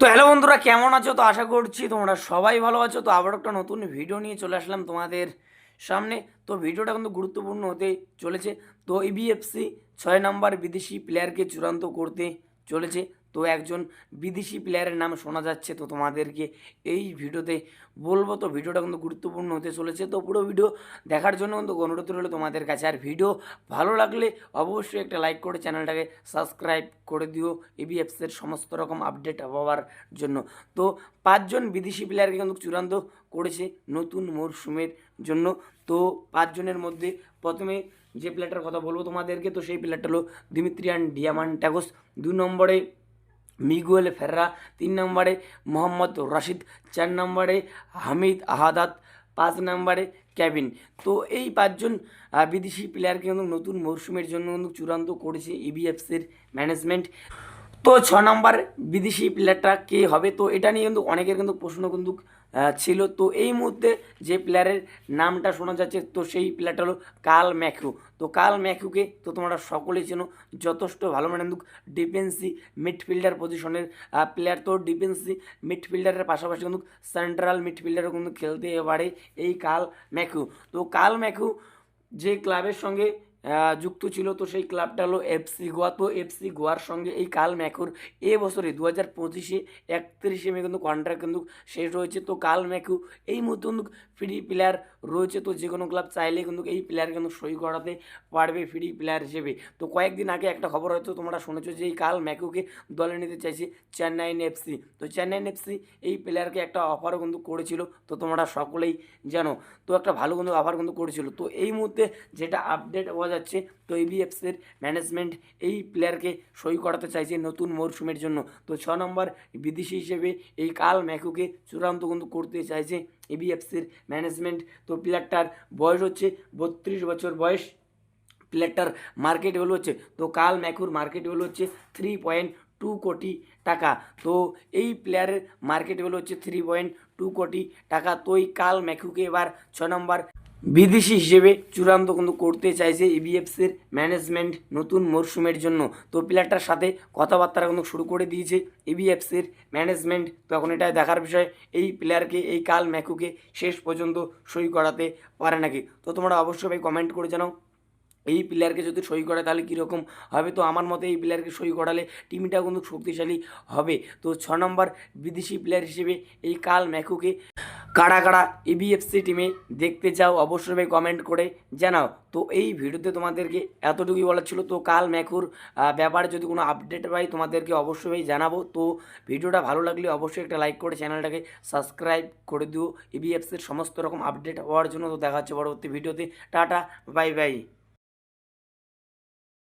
তো হ্যালো বন্ধুরা, কেমন আছো? তো আশা করছি তোমরা সবাই ভালো আছো। তো আবার একটা নতুন ভিডিও নিয়ে চলে আসলাম তোমাদের সামনে। তো ভিডিওটা কিন্তু গুরুত্বপূর্ণ হতে চলেছে। তো ইবিএফসি ছয় নম্বর বিদেশি প্লেয়ারকে চূড়ান্ত করতে চলেছে। তো একজন বিদেশি প্লেয়ারের নাম শোনা যাচ্ছে, তো তোমাদেরকে এই ভিডিওতে বলব। তো ভিডিওটা কিন্তু গুরুত্বপূর্ণ হতে চলেছে। তো পুরো ভিডিও দেখার জন্য কিন্তু অনুরোধ রইল তোমাদের কাছে। আর ভিডিও ভালো লাগলে অবশ্যই একটা লাইক করে চ্যানেলটাকে সাবস্ক্রাইব করে দিও। এবিএফসের সমস্ত রকম আপডেট হওয়ার জন্য। তো পাঁচজন বিদেশি প্লেয়ারকে কিন্তু চূড়ান্ত করেছে নতুন মরশুমের জন্য। তো পাঁচজনের মধ্যে প্রথমে যে প্লেয়ারটার কথা বলব তোমাদেরকে, তো সেই প্লেয়ারটা হলো দিমিত্রিয়ান ডিয়ামান্টাগোস দুই নম্বরে মিগুয়েল ফেররা, তিন নম্বরে মোহাম্মদ রশিদ, চার নম্বরে হামিদ আহাদাত, পাঁচ নম্বরে ক্যাবিন তো এই পাঁচজন বিদেশি প্লেয়ারকে কিন্তু নতুন মরশুমের জন্য কিন্তু চূড়ান্ত করেছে ইবিএফসির ম্যানেজমেন্ট তো ছ নম্বর বিদেশি প্লেয়ারটা কে হবে? তো এটা নিয়ে কিন্তু অনেকের কিন্তু প্রশ্ন কিন্তু ছিল। তো এই মুহূর্তে যে প্লেয়ারের নামটা শোনা যাচ্ছে, তো সেই প্লেয়ারটা হলো কাল ম্যাথু তো কাল ম্যাথুকে তো তোমরা সকলেই চেনো, যথেষ্ট ভালো মানে ডিফেন্সি মিডফিল্ডার পজিশনের প্লেয়ার তো ডিফেন্সি মিডফিল্ডারের পাশাপাশি কিন্তু সেন্ট্রাল মিডফিল্ডারও কিন্তু খেলতে পারে এই কাল ম্যাথু তো কাল ম্যাথু যে ক্লাবের সঙ্গে যুক্ত ছিল তো সেই ক্লাবটা হলো এফসি গোয়া। তো এফসি গোয়ার সঙ্গে এই কাল ম্যাকুর এ বছরে দু হাজার পঁচিশে একত্রিশে মে কিন্তু কন্ট্রাক্ট কিন্তু শেষ হয়েছে তো কাল ম্যাকু এই মুহূর্তে কিন্তু ফ্রি প্লেয়ার রয়েছে। তো যে কোনো ক্লাব চাইলে কিন্তু এই প্লেয়ার কিন্তু সই করাতে পারবে ফ্রি প্লেয়ার হিসেবে। তো কয়েকদিন আগে একটা খবর হয়তো তোমরা শুনেছো যে এই কাল ম্যাকুকে দলে নিতে চাইছে চেন্নাইন এফসি। তো চেন্নাইন এফসি এই প্লেয়ারকে একটা অফারও কিন্তু করেছিল, তো তোমরা সকলেই জানো। তো একটা ভালো কিন্তু অফার কিন্তু করেছিল। তো এই মুহূর্তে যেটা আপডেট যাচ্ছে। তো এবিএফসির ম্যানেজমেন্ট এই প্লেয়ারকে সই করাতে চাইছে নতুন মরশুমের জন্য। তো ছ নম্বর বিদেশি হিসেবে এই কাল ম্যাকুকে চূড়ান্ত কিন্তু করতে চাইছে এবিএফসির ম্যানেজমেন্ট তো প্লেয়ারটার বয়স হচ্ছে বত্রিশ বছর বয়স। প্লেয়ারটার মার্কেট ভ্যালু হচ্ছে, তো কাল ম্যাকুর মার্কেট ভ্যালু হচ্ছে থ্রি পয়েন্ট টু কোটি টাকা। তো এই প্লেয়ারের মার্কেট ভ্যালু হচ্ছে থ্রি পয়েন্ট টু কোটি টাকা। তো এই কাল ম্যাকুকে এবার ছ নম্বর বিদেশি হিসেবে চূড়ান্ত কিন্তু করতে চাইছে ইবিএফসির ম্যানেজমেন্ট নতুন মরশুমের জন্য। তো প্লেয়ারটার সাথে কথাবার্তা কিন্তু শুরু করে দিয়েছে ইবিএফসির ম্যানেজমেন্ট তো এখন এটা দেখার বিষয়, এই প্লেয়ারকে এই কাল ম্যাকুকে শেষ পর্যন্ত সই করাতে পারে নাকি? তো তোমরা অবশ্যই ভাই কমেন্ট করে জানাও। এই প্লেয়ারকে যদি সই করে তাহলে কীরকম হবে? তো আমার মতে এই প্লেয়ারকে সই করালে টিমটা কিন্তু শক্তিশালী হবে। তো ছ নম্বর বিদেশি প্লেয়ার হিসেবে এই কাল ম্যাকুকে কারা কারা ইবিএফসি টিমে দেখতে চাও অবশ্যই কমেন্ট করে জানাও। তো এই ভিডিওতে তোমাদেরকে এতটুকুই বলার ছিল। তো কাল ম্যাকুর ব্যাপারে যদি কোনো আপডেট পাই, তোমাদেরকে অবশ্যই জানাব। তো ভিডিওটা ভালো লাগলে অবশ্যই একটা লাইক করে চ্যানেলটাকে সাবস্ক্রাইব করে দিও। ইবিএফসির সমস্ত রকম আপডেট হওয়ার জন্য। তো দেখা হচ্ছে পরবর্তী ভিডিওতে। Tata bye bye